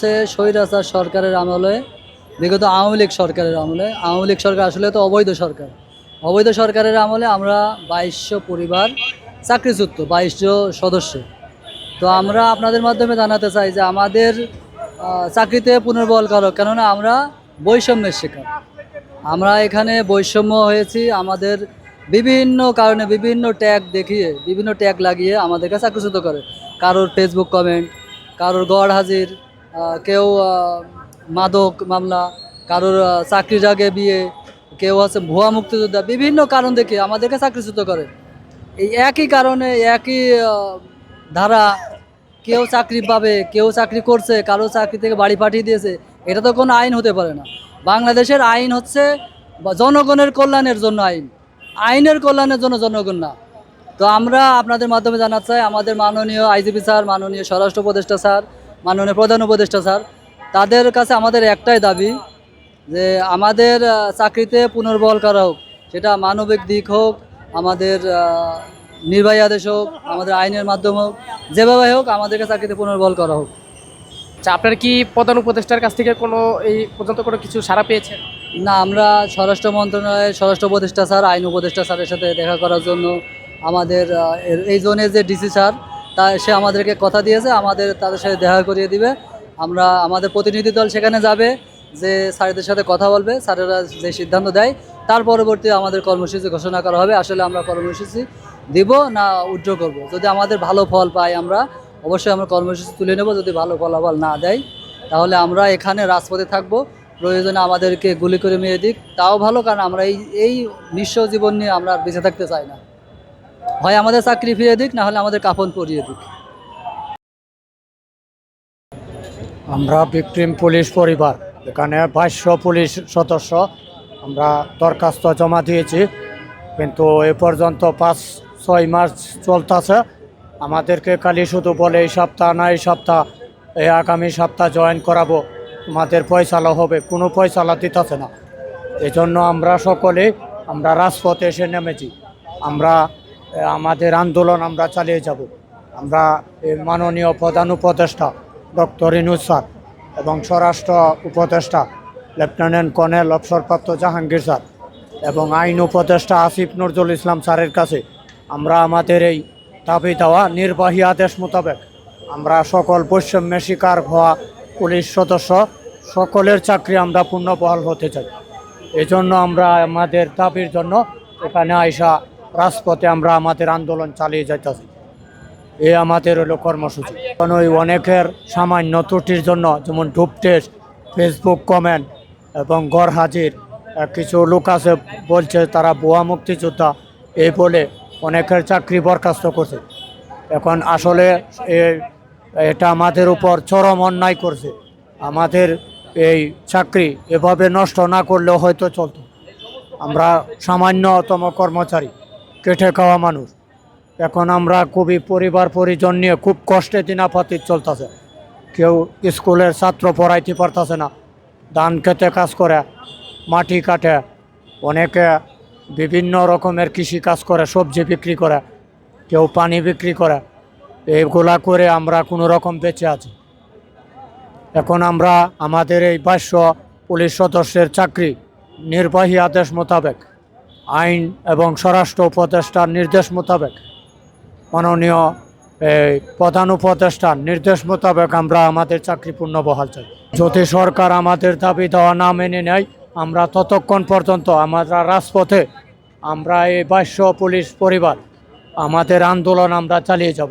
হচ্ছে স্বৈরাচার সরকারের আমলে, বিগত আওয়ামী লীগ সরকারের আমলে। আওয়ামী লীগ সরকার আসলে তো অবৈধ সরকার। অবৈধ সরকারের আমলে আমরা বাইশশো পরিবার চাকরিচ্যুত, বাইশশো সদস্য। তো আমরা আপনাদের মাধ্যমে জানাতে চাই যে আমাদের চাকরিতে পুনর্বল করো কেননা আমরা বৈষম্যের শিকার। আমরা এখানে বৈষম্য হয়েছি, আমাদের বিভিন্ন কারণে বিভিন্ন ট্যাগ দেখিয়ে, বিভিন্ন ট্যাগ লাগিয়ে আমাদেরকে চাকরিচ্যুত করে। কারোর ফেসবুক কমেন্ট কারোর গড় হাজির কেউ মাদক মামলা, কারোর চাকরির আগে বিয়ে, কেউ আছে ভুয়া মুক্তিযোদ্ধা, বিভিন্ন কারণ দেখে আমাদেরকে চাকরিচ্যুত করে। এই একই কারণে, একই ধারা, কেউ চাকরি পাবে, কেউ চাকরি করছে, কারও চাকরি থেকে বাড়ি পাঠিয়ে দিয়েছে, এটা তো কোনো আইন হতে পারে না। বাংলাদেশের আইন হচ্ছে জনগণের কল্যাণের জন্য আইন। আইনের কল্যাণের জন্য জনগণ না। তো আমরা আপনাদের মাধ্যমে জানাতে চাই, আমাদের মাননীয় আইজিপি স্যার, মাননীয় স্বরাষ্ট্র উপদেষ্টা স্যার মাননীয় প্রধান উপদেষ্টা স্যার তাদের কাছে আমাদের একটাই দাবি যে আমাদের চাকরিতে পুনর্বল করা হোক সেটা মানবিক দিক হোক আমাদের নির্বাহী আদেশ হোক আমাদের আইনের মাধ্যম হোক যেভাবে হোক আমাদেরকে চাকরিতে পুনর্বল করা হোক। আচ্ছা আপনার কি প্রধান উপদেষ্টার কাছ থেকে কোনো এই পর্যন্ত কোনো কিছু সাড়া পেয়েছেন? না আমরা স্বরাষ্ট্র মন্ত্রণালয়ের স্বরাষ্ট্র উপদেষ্টা স্যার আইন উপদেষ্টা স্যারের সাথে দেখা করার জন্য আমাদের এই জোনের যে ডিসি স্যার তা সে আমাদেরকে কথা দিয়েছে, আমাদের তাদের সাথে দেখা করিয়ে দিবে। আমরা, আমাদের প্রতিনিধি দল সেখানে যাবে, যে স্যারদের সাথে কথা বলবে, স্যারেরা যে সিদ্ধান্ত দেয়, তার পরবর্তী আমাদের কর্মসূচি ঘোষণা করা হবে। আসলে আমরা কর্মসূচি দিব না উজ্জ্ব করব। যদি আমাদের ভালো ফল পাই আমরা, অবশ্যই আমরা কর্মসূচি তুলে নেব। যদি ভালো ফলাফল না দেয়, তাহলে আমরা এখানে রাজপথে থাকব। প্রয়োজনে আমাদেরকে গুলি করে মেরে দিক। তাও ভালো, কারণ আমরা এই এই নিঃস্ব জীবন নিয়ে আমরা বেঁচে থাকতে চাই না। হয় আমাদের চাকরি ফিরিয়ে দিক, না হলে আমাদের কাফন পরিয়ে দিক। আমরা ভিক্টিম পুলিশ পরিবার, এখানে বাইশশো পুলিশ সদস্য, আমরা দরখাস্ত জমা দিয়েছি, কিন্তু এ পর্যন্ত পাঁচ, ছয় মাস চলতেছে। আমাদেরকে খালি শুধু বলে এই সপ্তাহ না, এই সপ্তাহ এই আগামী সপ্তাহ জয়েন করাবো, তোমাদের পয়সালা হবে, কোনো পয়সালা দিতেছে না। এজন্য আমরা সকলে, আমরা রাজপথে এসে নেমেছি। আমরা আমাদের আন্দোলন আমরা চালিয়ে যাব। আমরা মাননীয় প্রধান উপদেষ্টা ডক্টর ইনুজ স্যার এবং স্বরাষ্ট্র উপদেষ্টা লেফটেন্যান্ট কর্নেল অবসরপ্রাপ্ত জাহাঙ্গীর স্যার এবং আইন উপদেষ্টা আসিফ নজরুল ইসলাম স্যারের কাছে আমরা আমাদের এই দাবি দেওয়া নির্বাহী আদেশ মোতাবেক আমরা সকল বৈষম্যের শিকার হওয়া পুলিশ সদস্য সকলের চাকরি আমরা পূর্ণবহাল হতে চাই। এই জন্য আমরা আমাদের দাবির জন্য এখানে আইসা রাজপথে আমরা আমাদের আন্দোলন চালিয়ে যাইতেছি। এই আমাদের হলো কর্মসূচি। কারণ ওই অনেকের সামান্য ত্রুটির জন্য, যেমন ডুব টেস্ট, ফেসবুক কমেন্ট এবং গড় হাজির কিছু লোক আছে বলছে তারা ভুয়া মুক্তিযোদ্ধা, এই বলে অনেকের চাকরি বরখাস্ত করছে। এখন আসলে এ- এটা আমাদের উপর চরম অন্যায় করছে। আমাদের এই চাকরি এভাবে নষ্ট না করলেও হয়তো চলতো। আমরা সামান্যতম কর্মচারী। কেটে খাওয়া মানুষ। এখন আমরা খুবই পরিবার, পরিজন নিয়ে খুব কষ্টে দিনাপাতির চলতেছে। কেউ স্কুলের ছাত্র পড়াইতে পারতেছে না। ধান খেতে কাজ করে, মাটি কাটে, অনেকে বিভিন্ন রকমের কৃষি কাজ করে, সবজি বিক্রি করে, কেউ পানি বিক্রি করে। এইগুলা করে আমরা কোনো রকম বেঁচে আছি। এখন আমরা আমাদের এই বাইশ পুলিশ সদস্যের চাকরি নির্বাহী আদেশ মোতাবেক। আইন এবং স্বরাষ্ট্র উপদেষ্টার নির্দেশ মোতাবেক, মাননীয়, এই, প্রধান উপদেষ্টার নির্দেশ মোতাবেক আমরা আমাদের চাকরি পূর্ণ বহাল চাই। যদি সরকার আমাদের দাবি দেওয়া না মেনে নেয়, আমরা ততক্ষণ পর্যন্ত আমরা রাজপথে আমরা এই বাইশ পুলিশ পরিবার, আমাদের আন্দোলন আমরা চালিয়ে যাব।